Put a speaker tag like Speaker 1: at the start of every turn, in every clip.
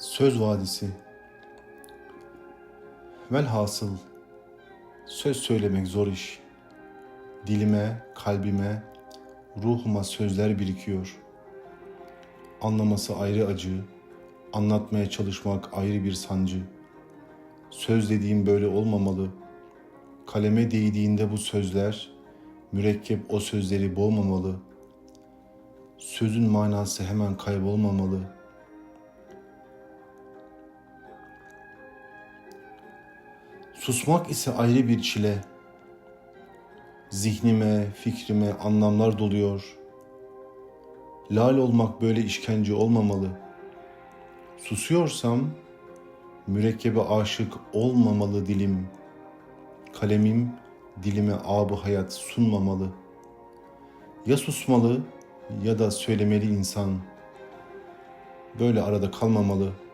Speaker 1: Söz Vadisi Velhasıl söz söylemek zor iş. Dilime, kalbime, ruhuma sözler birikiyor. Anlaması ayrı acı, anlatmaya çalışmak ayrı bir sancı. Söz dediğim böyle olmamalı. Kaleme değdiğinde bu sözler, mürekkep o sözleri boğmamalı. Sözün manası hemen kaybolmamalı.'' Susmak ise ayrı bir çile. Zihnime, fikrime anlamlar doluyor. Lal olmak böyle işkence olmamalı. Susuyorsam mürekkebe aşık olmamalı dilim. Kalemim dilime abı hayat sunmamalı. Ya susmalı ya da söylemeli insan. Böyle arada kalmamalı.''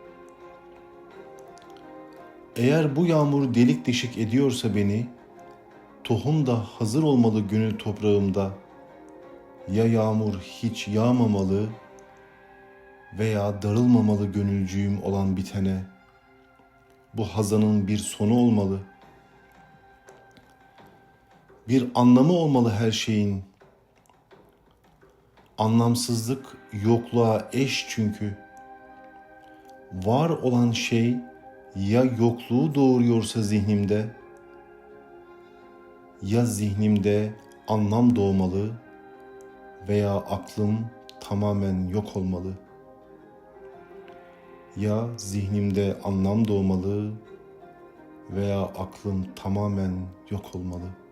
Speaker 1: Eğer bu yağmur delik deşik ediyorsa beni, tohum da hazır olmalı gönül toprağımda. Ya yağmur hiç yağmamalı veya darılmamalı gönülcüğüm olan bitene. Bu hazanın bir sonu olmalı. Bir anlamı olmalı her şeyin. Anlamsızlık yokluğa eş çünkü. Var olan şey ya yokluğu doğuruyorsa zihnimde ya zihnimde anlam doğmalı veya aklım tamamen yok olmalı. Ya zihnimde anlam doğmalı veya aklım tamamen yok olmalı.''